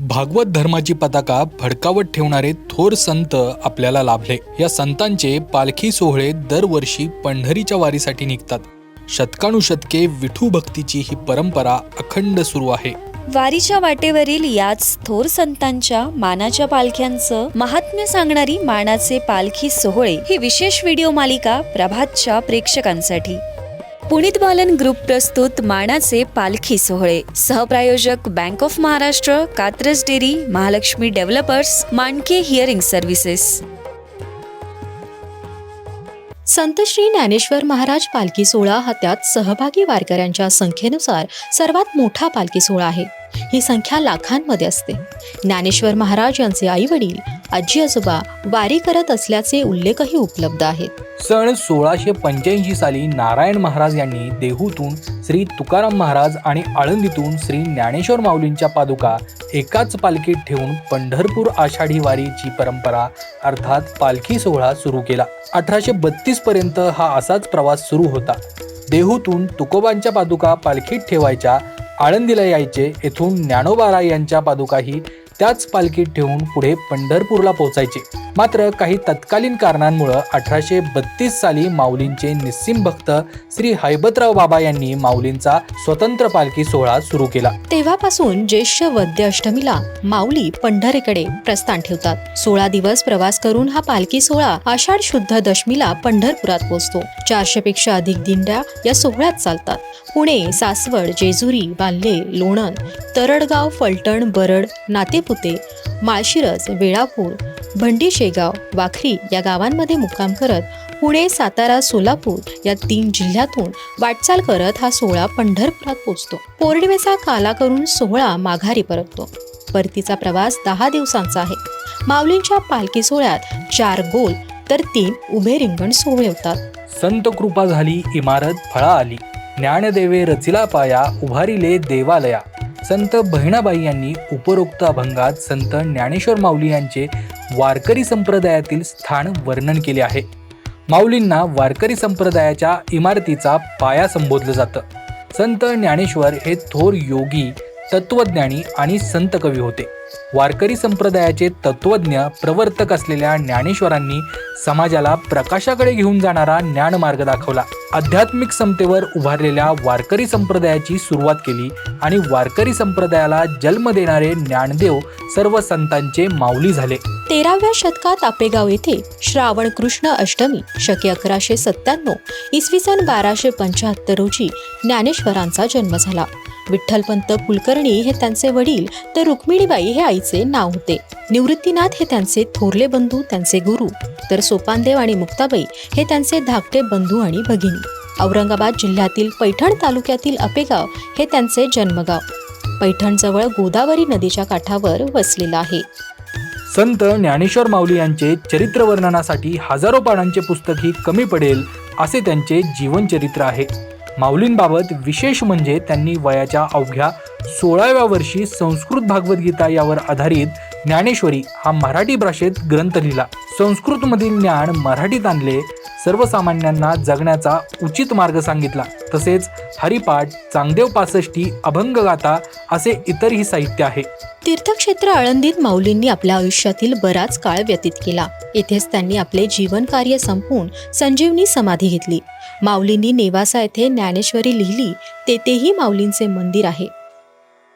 भागवत धर्माची पताका फडकावत ठेवणारे थोर संत आपल्याला लाभले. या संतांचे पालखी सोहळे दरवर्षी पंढरीच्या वारीसाठी निघतात. शतकानुशतके विठू भक्तीची ही परंपरा अखंड सुरू आहे. वारीच्या वाटेवरील याच थोर संतांच्या मानाच्या पालख्यांचं महात्म्य सांगणारी मानाचे पालखी सोहळे ही विशेष व्हिडिओ मालिका प्रभातच्या प्रेक्षकांसाठी. पुनीत बालन ग्रुप प्रस्तुत मानाचे पालखी सोहळे. सहप्रायोजक bank of Maharashtra Katraj dairy Mahalakshmi developers Manke hearing services. Sant Shri Dnyaneshwar Maharaj पालखी सोहळा हा त्यात सहभागी वारकऱ्यांच्या संख्येनुसार सर्वात मोठा पालखी सोहळा आहे. ही संख्या लाखांमध्ये असते. ज्ञानेश्वर महाराज यांचे आई वडील आजी आजोबा वारी करत असल्याचे उल्लेखही उपलब्ध आहेत. सण सोळाशे पंच्याऐंशी साली नारायण महाराज यांनी देहूतून श्री तुकाराम महाराज आणि आळंदीतून श्री ज्ञानेश्वर माऊलींच्या पादुका एकाच पालखीत ठेवून पंढरपूर आषाढी वारीची परंपरा अर्थात पालखी सोहळा सुरू केला. अठराशे बत्तीस पर्यंत हा असाच प्रवास सुरू होता. देहूतून तुकोबांच्या पादुका पालखीत ठेवायच्या आळंदीला यायचे येथून ज्ञानोबारा यांच्या पादुकाही त्याच पालखीत ठेवून पुढे पंढरपूरला पोहोचायचे. मात्र काही तत्कालीन कारणांमुळं अठराशे बत्तीस साली माऊलींचे निस्सिम भक्त श्री हैबतराव बाबा यांनी माऊलींचा स्वतंत्र पालखी सोहळा सुरू केला. तेव्हापासून ज्येष्ठ वद्य अष्टमीला माऊली पंढरीकडे प्रस्थान ठेवतात. सोळा दिवस प्रवास करून हा पालखी सोहळा आषाढ शुद्ध दशमीला पंढरपुरात पोहोचतो. चारशे पेक्षा अधिक दिंड्या या सोहळ्यात चालतात. पुणे सासवड जेजुरी बाल्हे लोणंद तरडगाव फलटण बरड पुते माळशिरस वेळापूर भंडी शेगाव वाखरी या गावांमध्ये मुक्काम करत पुणे सातारा सोलापूर या तीन जिल्ह्यातून वाटचाल करत हा सोहळा पंढरपुरात पोहोचतो पौर्णिमेचा काला करून सोहळा माघारी परततो. परतीचा प्रवास दहा दिवसांचा आहे. माऊलींच्या पालखी सोहळ्यात चार गोल तर तीन उभे रिंगण सोहळे होतात. संत कृपा झाली इमारत फळा आली. ज्ञानदेवे रचिला पाया उभारिले देवालया. संत बहिणाबाई यांनी उपरोक्त अभंगात संत ज्ञानेश्वर माऊली यांचे वारकरी संप्रदायातील स्थान वर्णन केले आहे. माऊलींना वारकरी संप्रदायाच्या इमारतीचा पाया संबोधलं जातं. संत ज्ञानेश्वर हे थोर योगी तत्वज्ञानी आणि संत कवी होते. वारकरी संप्रदायाचे तत्वज्ञ प्रवर्तक असलेल्या ज्ञानेश्वरांनी समाजाला प्रकाशाकडे घेऊन जाणारा ज्ञानमार्ग दाखवला. आध्यात्मिक समतेवर उभारलेल्या वारकरी संप्रदायाची सुरुवात केली आणि वारकरी संप्रदायाला जन्म देणारे ज्ञानदेव सर्व संतांचे माऊली झाले. तेराव्या शतकात आपेगाव येथे श्रावण कृष्ण अष्टमी शके अकराशे सत्त्याण्णव इसवी सन बाराशे पंच्याहत्तर रोजी ज्ञानेश्वरांचा जन्म झाला. विठ्ठलपंत कुलकर्णी हे त्यांचे वडील तर रुक्मिणीबाई हे आईचे नाव होते. निवृत्तीनाथ हे त्यांचे थोरले बंधू त्यांचे गुरु. तर सोपानदेव आणि मुक्ताबाई हे त्यांचे धाकटे बंधू आणि भगिनी. औरंगाबाद जिल्ह्यातील पैठण तालुक्यातील अपेगाव हे त्यांचे जन्मगाव. पैठणजवळ गोदावरी नदीच्या काठावर वसलेलं आहे. संत ज्ञानेश्वर माऊली यांचे चरित्र वर्णनासाठी हजारो पानांचे पुस्तकही कमी पडेल असे त्यांचे जीवनचरित्र आहे. माऊलींबाबत विशेष म्हणजे त्यांनी वयाच्या अवघ्या सोळाव्या वर्षी संस्कृत भागवद्गीता यावर आधारित ज्ञानेश्वरी हा मराठी भाषेत ग्रंथ लिहिला. संस्कृतमधील ज्ञान मराठीत आणले सर्वसामान्यांना जगण्याचा उचित मार्ग सांगितला. तसेच हरिपाठ चांगदेव पासष्टी अभंगगाथा असे इतरही साहित्य आहे. तीर्थक्षेत्र आळंदीत माऊलींनी आपल्या आयुष्यातील बराच काळ व्यतीत केला. येथेच त्यांनी आपले जीवन कार्य संपवून संजीवनी समाधी घेतली. माऊलींनी नेवासा येथे ज्ञानेश्वरी लिहिली तेथेही माऊलींचे मंदिर आहे.